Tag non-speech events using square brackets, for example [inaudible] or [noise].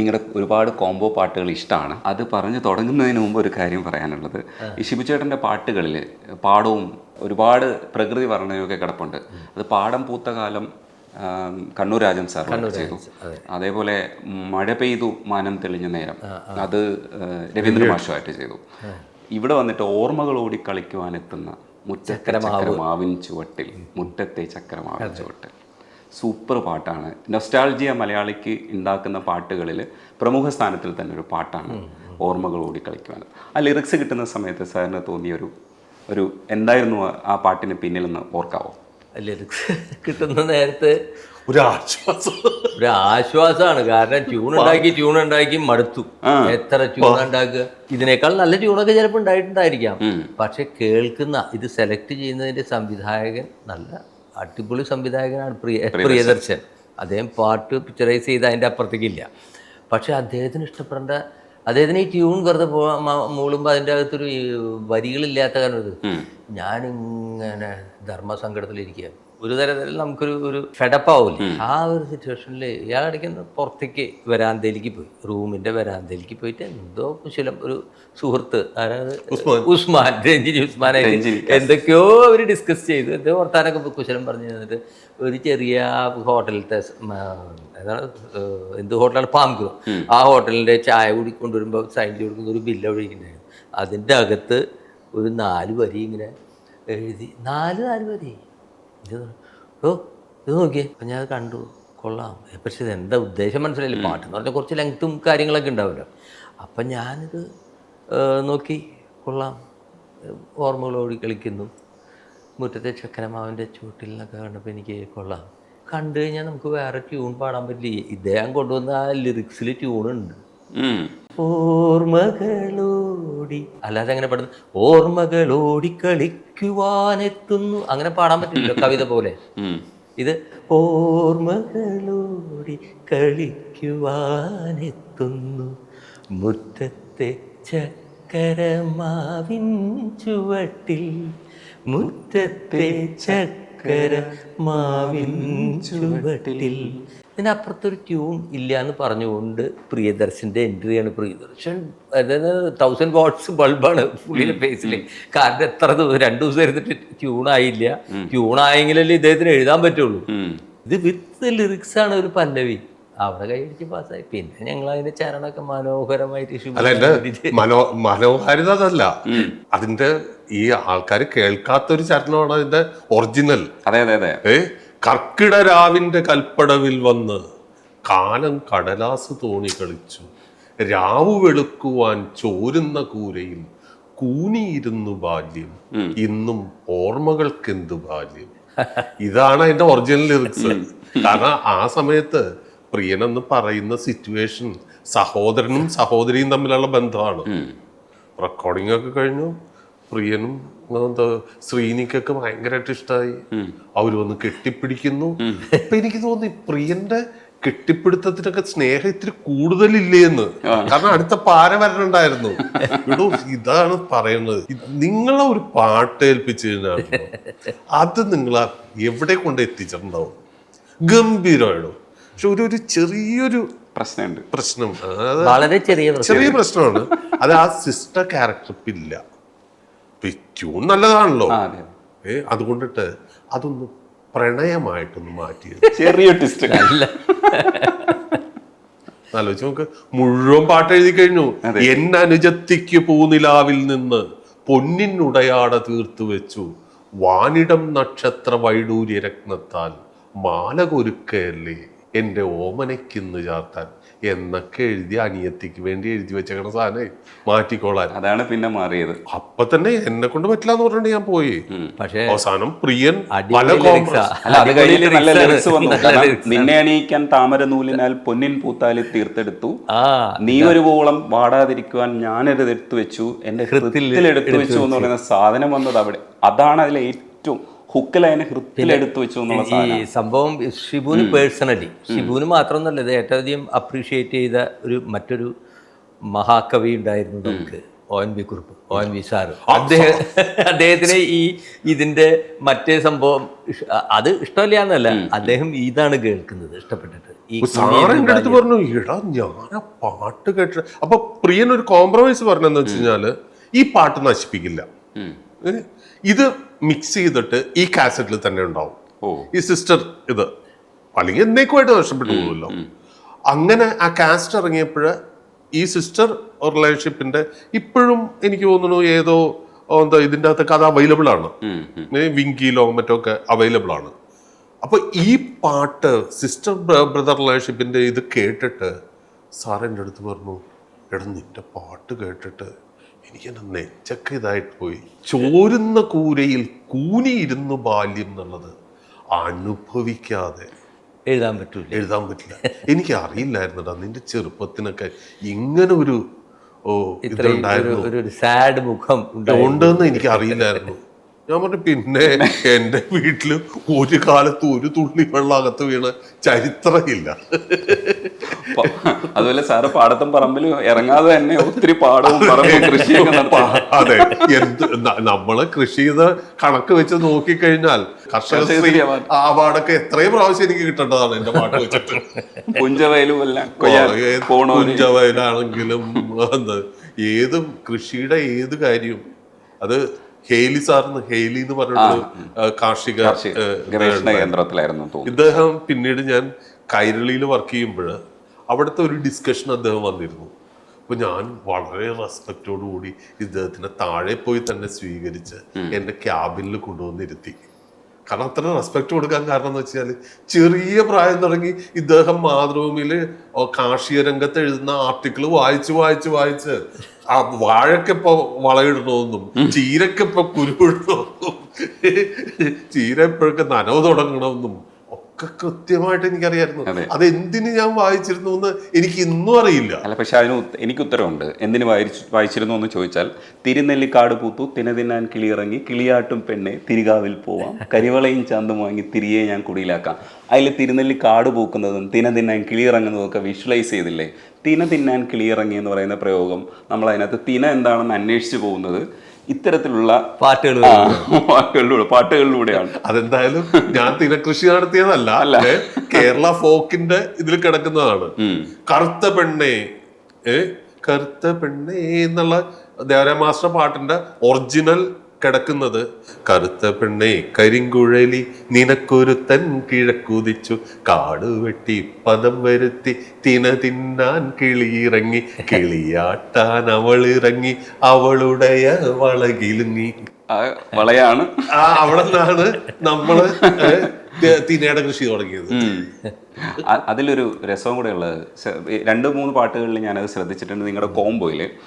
നിങ്ങളുടെ ഒരുപാട് കോംബോ പാട്ടുകൾ ഇഷ്ടമാണ്. അത് പറഞ്ഞു തുടങ്ങുന്നതിന് മുമ്പ് ഒരു കാര്യം പറയാനുള്ളത്. ഈ ശിബുചേട്ടന്റെ പാട്ടുകളിൽ പാടവും ഒരുപാട് പ്രകൃതി വർണനയൊക്കെ കിടപ്പുണ്ട്. അത് പാടം പൂത്ത കാലം കണ്ണൂർ രാജൻ സാർ ചെയ്തു. അതേപോലെ മഴ പെയ്തു മാനം തെളിഞ്ഞ നേരം. അത് രവീന്ദ്ര മാഷുമായിട്ട് ചെയ്തു. ഇവിടെ വന്നിട്ട് ഓർമ്മകൾ ഓടി കളിക്കുവാൻ എത്തുന്ന മുറ്റത്തെ ചക്രമാവിൻ ചുവട്ടിൽ മുറ്റത്തെ ചക്രമാവിൻ ചുവട്ടിൽ. സൂപ്പർ പാട്ടാണ്. നൊസ്റ്റാൾജിയ മലയാളിക്ക് ഉണ്ടാക്കുന്ന പാട്ടുകളിൽ പ്രമുഖ സ്ഥാനത്തിൽ തന്നെ ഒരു പാട്ടാണ് ഓർമ്മകൾ ഓടി കളിക്കുവാൻ. ആ ലിറിക്സ് കിട്ടുന്ന സമയത്ത് സാറിന് തോന്നിയ ഒരു ഒരു എന്തായിരുന്നു ആ- ആ പാട്ടിന് പിന്നിലെന്ന് ഓർക്കാവോ? ലിറിക്സ് കിട്ടുന്ന നേരത്തെ ഒരു ആശ്വാസം ഒരു ആശ്വാസമാണ് കാരണം ട്യൂൺ ഉണ്ടാക്കി ട്യൂൺ ഉണ്ടാക്കി മടുത്തു. എത്ര ട്യൂൺ ഉണ്ടാക്കുക? ഇതിനേക്കാൾ നല്ല ട്യൂണൊക്കെ ചിലപ്പോൾ ഉണ്ടായിട്ടുണ്ടായിരിക്കാം. പക്ഷെ കേൾക്കുന്ന ഇത് സെലക്ട് ചെയ്യുന്നതിന്റെ സംവിധായകൻ നല്ല അടിപൊളി സംവിധായകനാണ് പ്രിയ പ്രിയദർശൻ. അദ്ദേഹം പാട്ട് പിക്ചറൈസ് ചെയ്ത് അതിന്റെ അപ്പുറത്തേക്കില്ല. പക്ഷേ അദ്ദേഹത്തിന് ഇഷ്ടപ്പെടേണ്ട അദ്ദേഹത്തിന് ഈ ട്യൂൺ വെറുതെ മൂളുമ്പോൾ അതിന്റെ അകത്തൊരു വരികളില്ലാത്ത കാരണം ഇത്. ഞാനിങ്ങനെ ധർമ്മസങ്കടത്തിലിരിക്കുക ഒരു തരത്തിൽ നമുക്കൊരു ഒരു ഫെഡപ്പാവില്ല ആ ഒരു സിറ്റുവേഷനിൽ ഇടയ്ക്ക് പുറത്തേക്ക് വരാന്തയിലേക്ക് പോയി. റൂമിന്റെ വരാന്തയിലേക്ക് പോയിട്ട് എന്തോ കുശലം ഒരു സുഹൃത്ത് അതായത് ഉസ്മാൻ. രഞ്ജിനി ഉസ്മാനായിട്ട് എന്തൊക്കെയോ അവർ ഡിസ്കസ് ചെയ്തു. എന്തോ വർത്താനൊക്കെ കുശലം പറഞ്ഞു തന്നിട്ട് ഒരു ചെറിയ ഹോട്ടലിലത്തെ എന്ത് ഹോട്ടലാണ്? പാമ്പ് ആ ഹോട്ടലിന്റെ ചായ കൂടി കൊണ്ടുവരുമ്പോൾ സൈൻ കൊടുക്കുന്ന ഒരു ബില്ല് ഒഴിക്കുന്നുണ്ടായിരുന്നു അതിന്റെ അതിന്റെ അകത്ത് ഒരു നാല് വരി ഇങ്ങനെ എഴുതി. നാല് നാല് വരി? ഇത് ഓ ഇത് നോക്കിയേ. അപ്പം ഞാൻ അത് കണ്ടു. കൊള്ളാം. പക്ഷേ ഇത് എന്താ ഉദ്ദേശം മനസ്സിലായില്ല. പാട്ട് എന്ന് പറഞ്ഞാൽ കുറച്ച് ലെങ്ത്തും കാര്യങ്ങളൊക്കെ ഉണ്ടാവുമല്ലോ അപ്പം ഞാനിത് നോക്കി. കൊള്ളാം. ഓർമ്മകളോടി കളിക്കുന്നു. മുറ്റത്തെ ചക്കരമാവിന്റെ ചൂട്ടിൽ നിന്നൊക്കെ കണ്ടപ്പോൾ എനിക്ക് കൊള്ളാം. കണ്ടു കഴിഞ്ഞാൽ നമുക്ക് വേറെ ട്യൂൺ പാടാൻ പറ്റില്ല. ഇദ്ദേഹം കൊണ്ടുവന്ന ആ ലിറിക്സിൽ ട്യൂണുണ്ട്. ഓർമ്മകളോടി. അല്ലാതെ അങ്ങനെ പാടുന്നു ഓർമ്മകളോടി കളിക്കുവാനെത്തുന്നു. അങ്ങനെ പാടാൻ പറ്റില്ല കവിത പോലെ. ഇത് ഓർമ്മകളോടി കളിക്കുവാനെത്തുന്നു. മുറ്റത്തെ ചക്കരമാവിൻ ചുവട്ടിൽ. മുറ്റത്തെ ചക്കരമാവിൻ ചുവട്ടിൽ. ഇതിനപ്പുറത്തൊരു ട്യൂൺ ഇല്ല എന്ന് പറഞ്ഞുകൊണ്ട് പ്രിയദർശന്റെ എൻട്രിയാണ് പ്രിയദർശൻ. അതായത് തൗസൻഡ് വാട്ട്സ് ബൾബാണ് പുള്ളിയുടെ ഫേസിൽ കാരണം എത്ര ദിവസം രണ്ടു ദിവസം എടുത്തിട്ട് ട്യൂണായില്ല ട്യൂണായെങ്കിലല്ലേ ഇദ്ദേഹത്തിന് എഴുതാൻ പറ്റുള്ളൂ. ഇത് വിത്ത് ലിറിക്സ് ആണ് ഒരു പല്ലവി. അവിടെ കൈയടിച്ച് പാസ്സായി. പിന്നെ ഞങ്ങൾ അതിന്റെ ചരണമൊക്കെ മനോഹരമായിട്ട് മനോ മനോഹാരിത അതല്ല. അതിന്റെ ഈ ആൾക്കാർ കേൾക്കാത്ത ഒരു ചരണമാണ് അതിന്റെ ഒറിജിനൽ അതെ അതെ അതെ. ഏ കർക്കിട രാവിന്റെ കൽപ്പടവിൽ വന്ന് കാലം കടലാസ് തോണി കളിച്ചു. രാവു വെളുക്കുവാൻ ചോരുന്ന കൂരയിൽ കൂനിയിരുന്നു ബാല്യം. ഇന്നും ഓർമ്മകൾക്കെന്തു ബാല്യം? ഇതാണ് അതിന്റെ ഒറിജിനൽ ലിറിക്സ് കാരണം ആ സമയത്ത് പ്രിയൻ എന്ന് പറയുന്ന സിറ്റുവേഷൻ സഹോദരനും സഹോദരിയും തമ്മിലുള്ള ബന്ധമാണ്. റെക്കോർഡിംഗ് ഒക്കെ കഴിഞ്ഞു. പ്രിയനും എന്താ ശ്രീനിക്കൊക്കെ ഭയങ്കരമായിട്ട് ഇഷ്ടമായി അവർ വന്ന് കെട്ടിപ്പിടിക്കുന്നു. അപ്പൊ എനിക്ക് തോന്നി പ്രിയന്റെ കെട്ടിപ്പിടുത്തത്തിനൊക്കെ സ്നേഹം ഇത്തിരി കൂടുതലില്ലേ എന്ന്. കാരണം അടുത്ത പാര വരണുണ്ടായിരുന്നു ഇതാണ് പറയുന്നത്. നിങ്ങളെ ഒരു പാട്ട് ഏൽപ്പിച്ചു കഴിഞ്ഞാൽ അത് നിങ്ങൾ എവിടെ കൊണ്ട് എത്തിച്ചിട്ടുണ്ടാവും? ഗംഭീരമായിടും പക്ഷെ ഒരു ഒരു ചെറിയൊരു പ്രശ്നമുണ്ട്. പ്രശ്നം വളരെ ചെറിയ പ്രശ്നം. ചെറിയ പ്രശ്നമാണ്. അത് ആ സിസ്റ്റർ ക്യാരക്ടർ ഇല്ല. ട്യൂൺ നല്ലതാണല്ലോ. ഏ അതുകൊണ്ടിട്ട് അതൊന്ന് പ്രണയമായിട്ടൊന്ന് മാറ്റിയത്. ചെറിയ ട്വിസ്റ്റ് അല്ല ആലോചിച്ച് നമുക്ക് മുഴുവൻ പാട്ട് എഴുതി കഴിഞ്ഞു. എന്നനുജത്തിക്ക് അനുജത്തിക്ക് പൂനിലാവിൽ നിന്ന് പൊന്നിനുടയാട തീർത്തു വെച്ചു. വാനിടം നക്ഷത്ര വൈഡൂര്യ രത്നത്താൽ മാല കൊരുക്കയല്ലേ എന്റെ ഓമനയ്ക്കിന്ന് ചാർത്താൻ. എന്നൊക്കെ എഴുതി അനിയത്തിക്ക് വേണ്ടി എഴുതി വെച്ചേക്കണ സാധനം മാറ്റിക്കോളാൻ. അതാണ് പിന്നെ മാറിയത്. അപ്പൊ തന്നെ എന്നെ കൊണ്ട് പറ്റില്ല എന്ന് പറഞ്ഞിട്ട് ഞാൻ പോയി. പക്ഷേ അവസാനം പ്രിയൻ പല. നിന്നെ അണിയിക്കാൻ താമര നൂലിനാൽ പൊന്നിൻ പൂത്താലി തീർത്തെടുത്തു. ആ നീ ഒരു പോളം വാടാതിരിക്കുവാൻ ഞാനൊരു എടുത്തു വെച്ചു. എന്റെ ഹൃദയത്തിൽ എടുത്തു വെച്ചു എന്ന് പറയുന്ന സാധനം വന്നത് അവിടെ. അതാണ് അതിലെ ഏറ്റവും ഹുക്കിൽ അതിനെ ഹൃത്തിൽ എടുത്തു വെച്ചു എന്നുള്ള ഈ സംഭവം ഷിബുവിന് പേഴ്സണലി. ഷിബുവിന് മാത്രമൊന്നല്ല ഇത് ഏറ്റവും അധികം അപ്രീഷിയേറ്റ് ചെയ്ത ഒരു മറ്റൊരു മഹാകവി ഉണ്ടായിരുന്നു നമുക്ക് O N V Kurup O N V sir അദ്ദേഹം അദ്ദേഹത്തിന് ഈ ഇതിന്റെ മറ്റേ സംഭവം അത് ഇഷ്ടമല്ലാന്നല്ല അദ്ദേഹം ഇതാണ് കേൾക്കുന്നത് ഇഷ്ടപ്പെട്ടിട്ട്. അടുത്ത് പറഞ്ഞു എടാ ഞാൻ ആ പാട്ട് കേട്ട് അപ്പൊ പ്രിയൻ ഒരു കോംപ്രമൈസ് പറഞ്ഞെന്ന് വെച്ച് കഴിഞ്ഞാൽ ഈ പാട്ട് നശിപ്പിക്കില്ല. ഇത് മിക്സ് ചെയ്തിട്ട് ഈ കാസറ്റിൽ തന്നെ ഉണ്ടാവും. ഈ സിസ്റ്റർ ഇത്. അല്ലെങ്കിൽ എന്നേക്കുമായിട്ട് നഷ്ടപ്പെട്ടു പോകുമല്ലോ അങ്ങനെ ആ കാസ്റ്റ് ഇറങ്ങിയപ്പോൾ ഈ സിസ്റ്റർ റിലേഷൻഷിപ്പിന്റെ ഇപ്പോഴും എനിക്ക് തോന്നുന്നു ഏതോ എന്താ ഇതിന്റെ അകത്തൊക്കെ അത് അവൈലബിൾ ആണ്. വിങ്കിയിലോ മറ്റോ ഒക്കെ അവൈലബിൾ ആണ്. അപ്പൊ ഈ പാട്ട് സിസ്റ്റർ ബ്രദർ റിലേഷൻഷിപ്പിന്റെ ഇത് കേട്ടിട്ട് സാർ എന്റെ അടുത്ത് പറഞ്ഞു എടാ നിന്റെ പാട്ട് കേട്ടിട്ട് എനിക്ക് എന്റെ നെച്ചൊക്കെ ഇതായിട്ട് പോയി. ചോരുന്ന കൂരയിൽ കൂനിയിരുന്നു ബാല്യം എന്നുള്ളത് അനുഭവിക്കാതെ എഴുതാൻ പറ്റൂല. എഴുതാൻ പറ്റില്ല. എനിക്ക് അറിയില്ലായിരുന്നടാ നിന്റെ ചെറുപ്പത്തിനൊക്കെ ഇങ്ങനെ ഒരു ഓ ഇതുണ്ടായിരുന്നു. ഒരു- സാഡ് മുഖം ഉണ്ടെന്ന് എനിക്ക് അറിയില്ലായിരുന്നു ഞാൻ പറഞ്ഞു പിന്നെ എന്റെ വീട്ടിൽ ഒരു കാലത്ത് ഒരു തുള്ളി വെള്ളം അകത്ത് വീണ് ചരിത്രമില്ല. അതുപോലെ സാറ് പാടത്തും പറമ്പിലും ഇറങ്ങാതെ തന്നെ ഒത്തിരി പാടവും പറമ്പും [laughs] കൃഷിയൊക്കെ അതെ എന്ത് നമ്മൾ കൃഷി ചെയ്ത കണക്ക് വെച്ച് നോക്കിക്കഴിഞ്ഞാൽ കർഷക ആ പാടൊക്കെ. അവാർഡൊക്കെ എത്രയും പ്രാവശ്യം എനിക്ക് കിട്ടേണ്ടതാണ് എന്റെ പാട്ട് വെച്ചിട്ട്. കുഞ്ചവയലും കുഞ്ചവയലാണെങ്കിലും ഏതും കൃഷിയുടെ ഏത് കാര്യവും അത് ഹേലി സാറിന് ഹേലി എന്ന് പറഞ്ഞിട്ട് കാർഷിക ഗവേഷണ കേന്ദ്രത്തിലായിരുന്നു ഇദ്ദേഹം പിന്നീട് ഞാൻ കൈരളിയിൽ വർക്ക് ചെയ്യുമ്പോൾ അവിടുത്തെ ഒരു ഡിസ്കഷൻ അദ്ദേഹം വന്നിരുന്നു. അപ്പൊ ഞാൻ വളരെ റെസ്പെക്റ്റോടു കൂടി ഇദ്ദേഹത്തിനെ താഴെ പോയി തന്നെ സ്വീകരിച്ച് എന്റെ ക്യാബിനിൽ കൊണ്ടുവന്നിരുത്തി. കാരണം അത്ര റെസ്പെക്ട് കൊടുക്കാൻ കാരണം എന്ന് വെച്ചാൽ ചെറിയ പ്രായം തുടങ്ങി ഇദ്ദേഹം മാതൃഭൂമിയിൽ കാർഷിക രംഗത്ത് എഴുതുന്ന ആർട്ടിക്കിൾ വായിച്ച് വായിച്ച് വായിച്ച് ആ വാഴക്കിപ്പോ വളയിടണമെന്നും ചീരക്കിപ്പോ കുരുവിടണമെന്നും ചീര ഇപ്പോഴൊക്കെ നനവ് തുടങ്ങണമെന്നും ഒക്കെ കൃത്യമായിട്ട് എനിക്കറിയായിരുന്നു. അതെ. എന്തിന് ഞാൻ വായിച്ചിരുന്നു എന്ന് എനിക്ക് ഇന്നും അറിയില്ല. അല്ല പക്ഷെ അതിന് എനിക്ക് ഉത്തരവുണ്ട് എന്തിന് വായിച്ചു വായിച്ചിരുന്നു എന്ന് ചോദിച്ചാൽ തിരുനെല്ലിക്കാട് പൂത്തു തിനതിന്നാൻ കിളിയിറങ്ങി കിളിയാട്ടും പെണ്ണെ തിരികാവിൽ പോവാം. കരിവളയും ചാന്തും വാങ്ങി തിരികെ ഞാൻ കുടിയിലാക്കാം. അതിൽ തിരുനെല്ലിക്കാട് പൂക്കുന്നതും തിനതിന്നാൻ കിളിയിറങ്ങുന്നതും ഒക്കെ വിഷ്വലൈസ് ചെയ്തില്ലേ? തിന തിന്നാൻ കിളിയിറങ്ങി എന്ന് പറയുന്ന പ്രയോഗം നമ്മൾ അതിനകത്ത് തിന എന്താണെന്ന് അന്വേഷിച്ചു പോകുന്നത് ഇത്തരത്തിലുള്ള പാട്ടുകൾ വാക്കുകളിലൂടെ പാട്ടുകളിലൂടെയാണ്. അതെന്തായാലും ഞാൻ തിനകൃഷി നടത്തിയതല്ല. അല്ല. കേരള ഫോക്കിന്റെ ഇതിൽ കിടക്കുന്നതാണ്. കറുത്ത പെണ്ണേ ഏ കറുത്ത പെണ്ണേ എന്നുള്ള ദേവരാമാസ്റ്റർ പാട്ടിന്റെ ഒറിജിനൽ കിടക്കുന്നത്. കറുത്ത പെണ്ണെ കരിങ്കുഴലി നിനക്കൊരു തൻ കിഴക്കുതിച്ചു കാടുവെട്ടി പദം വരുത്തി തിന തിന്നാൻ കിളിയിറങ്ങി. കിളിയാട്ടാൻ ഇറങ്ങി അവളുടെ വളകിലുങ്ങി നീ വളയാണ്. ആ അവിടെ നിന്നാണ് നമ്മൾ തിനയുടെ കൃഷി തുടങ്ങിയത്. അതിലൊരു രസവും കൂടെ ഉള്ളത്. രണ്ട് മൂന്ന് പാട്ടുകളിൽ ഞാനത് ശ്രദ്ധിച്ചിട്ടുണ്ട് നിങ്ങളുടെ കോംബോയിൽ